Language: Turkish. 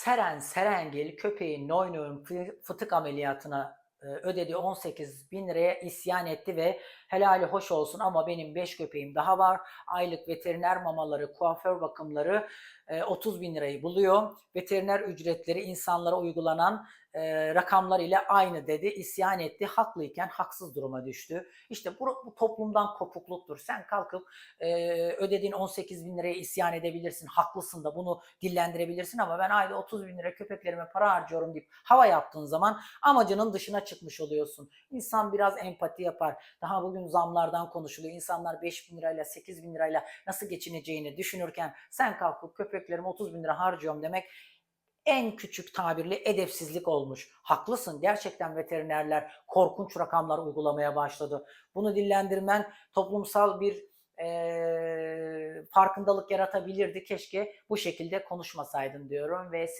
Seren Serengil köpeğin Noyno'nun fı- fıtık ameliyatına ödediği 18 bin liraya isyan etti ve helali hoş olsun ama benim 5 köpeğim daha var. Aylık veteriner mamaları, kuaför bakımları e, 30 bin lirayı buluyor. Veteriner ücretleri insanlara uygulanan e, rakamlar ile aynı dedi. İsyan etti. Haklıyken haksız duruma düştü. İşte bu, bu toplumdan kopukluktur. Sen kalkıp e, ödediğin 18 bin liraya isyan edebilirsin. Haklısın da bunu dillendirebilirsin ama ben ayda 30 bin lira köpeklerime para harcıyorum deyip hava yaptığın zaman amacının dışına çıkmış oluyorsun. İnsan biraz empati yapar. Daha bugün zamlardan konuşuluyor. İnsanlar 5 bin lirayla 8 bin lirayla nasıl geçineceğini düşünürken sen kalkıp köpeklerime 30 bin lira harcıyorum demek en küçük tabirle edepsizlik olmuş. Haklısın gerçekten veterinerler korkunç rakamlar uygulamaya başladı. Bunu dillendirmen toplumsal bir eee, farkındalık yaratabilirdi. Keşke bu şekilde konuşmasaydın diyorum ve siz